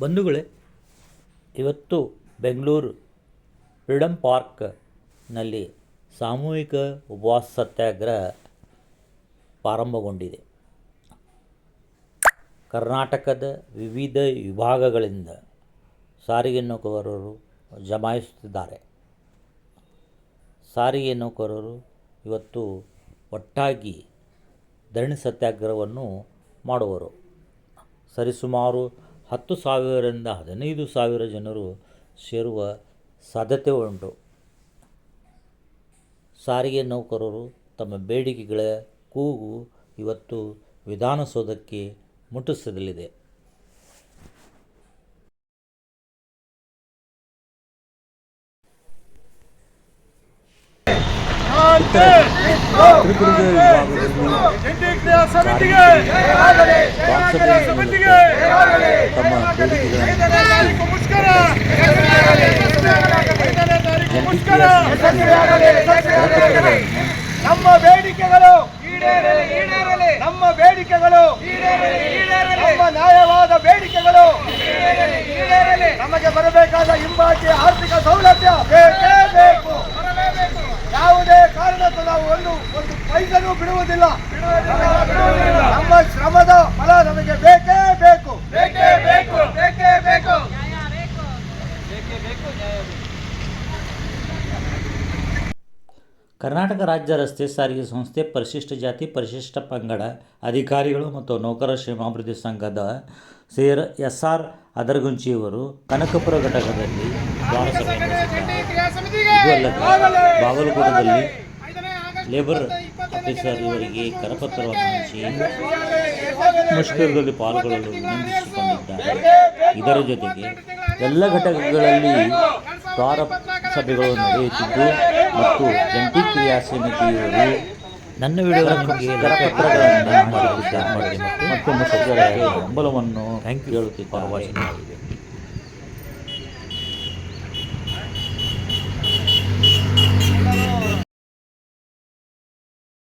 ಬಂಧುಗಳೇ, ಇವತ್ತು ಬೆಂಗಳೂರು ಫ್ರೀಡಮ್ ಪಾರ್ಕ್ನಲ್ಲಿ ಸಾಮೂಹಿಕ ಉಪವಾಸ ಸತ್ಯಾಗ್ರಹ ಪ್ರಾರಂಭಗೊಂಡಿದೆ. ಕರ್ನಾಟಕದ ವಿವಿಧ ವಿಭಾಗಗಳಿಂದ ಸಾರಿಗೆ ನೌಕರರು ಜಮಾಯಿಸುತ್ತಿದ್ದಾರೆ. ಸಾರಿಗೆ ನೌಕರರು ಇವತ್ತು ಒಟ್ಟಾಗಿ ಧರಣಿ ಸತ್ಯಾಗ್ರಹವನ್ನು ಮಾಡುವರು. ಸರಿಸುಮಾರು ಹತ್ತು ಸಾವಿರದಿಂದ ಹದಿನೈದು ಸಾವಿರ ಜನರು ಸೇರುವ ಸಾಧ್ಯತೆ ಉಂಟು. ಸಾರಿಗೆ ನೌಕರರು ತಮ್ಮ ಬೇಡಿಕೆಗಳ ಕೂಗು ಇವತ್ತು ವಿಧಾನಸೌಧಕ್ಕೆ ಮುಟ್ಟಿಸಲಿದೆ ಜಂಟಿ ಕ್ರಿಯಾ ಸಮಿತಿಗೆ ಕ್ರಿಯಾ ಸಮಿತಿಗೆ ತಮ್ಮ ನಮ್ಮ ಬೇಡಿಕೆಗಳು ನಮ್ಮ ಬೇಡಿಕೆಗಳು ನಮ್ಮ ನ್ಯಾಯವಾದ ಬೇಡಿಕೆಗಳು ನಮಗೆ ಬರಬೇಕಾದ ಹಿಂಬಾಕಿ ಆರ್ಥಿಕ ಸೌಲಭ್ಯ ಬೇಕೇ ಬೇಕು ಯಾವುದೇ ಕಾರಣಕ್ಕೂ ನಾವು ಒಂದು ಒಂದು ಪೈಸನೂ ಬಿಡುವುದಿಲ್ಲ ನಮ್ಮ ಶ್ರಮದ ಫಲ ನಮಗೆ ಬೇಕು ಬೇಕೇ ಬೇಕು ಬೇಕೇ ಬೇಕು ಕರ್ನಾಟಕ ರಾಜ್ಯ ರಸ್ತೆ ಸಾರಿಗೆ ಸಂಸ್ಥೆ ಪರಿಶಿಷ್ಟ ಜಾತಿ, ಪರಿಶಿಷ್ಟ ಪಂಗಡ ಅಧಿಕಾರಿಗಳು ಮತ್ತು ನೌಕರ ಕ್ಷೇಮಾಭಿವೃದ್ಧಿ ಸಂಘದ ಸೇರ್ ಎಸ್ ಆರ್ ಅದರಗುಂಚಿಯವರು ಕನಕಪುರ ಘಟಕದಲ್ಲಿ ಬಾಗಲಕೋಟದಲ್ಲಿ ಲೇಬರ್ ಆಫೀಸರ್ ಇವರಿಗೆ ಕರಪತ್ರವನ್ನು ಹಂಚಿ ಮುಷ್ಕರದಲ್ಲಿ ಪಾಲ್ಗೊಳ್ಳಲು ವಿನಂತಿಸಿಕೊಂಡಿದ್ದಾರೆ. ಇದರ ಜೊತೆಗೆ ಎಲ್ಲ ಘಟಕಗಳಲ್ಲಿ ಪ್ರಾರಂಭ ಸಭೆಗಳು ನಡೆಯುತ್ತಿದ್ದು ಮತ್ತು ಜಂಟಿ ಕ್ರಿಯಾ ಸಮಿತಿಯವರು ನನ್ನ ವಿಡಿಯೋ ನಿಮಗೆ ಕರಪತ್ರಗಳನ್ನು ಮಾಡಿದ್ದಾರೆ ಮತ್ತು ಮುಷ್ಕರಕ್ಕೆ ಬೆಂಬಲವನ್ನು ಹೇಳುತ್ತಿದ್ದಾರೆ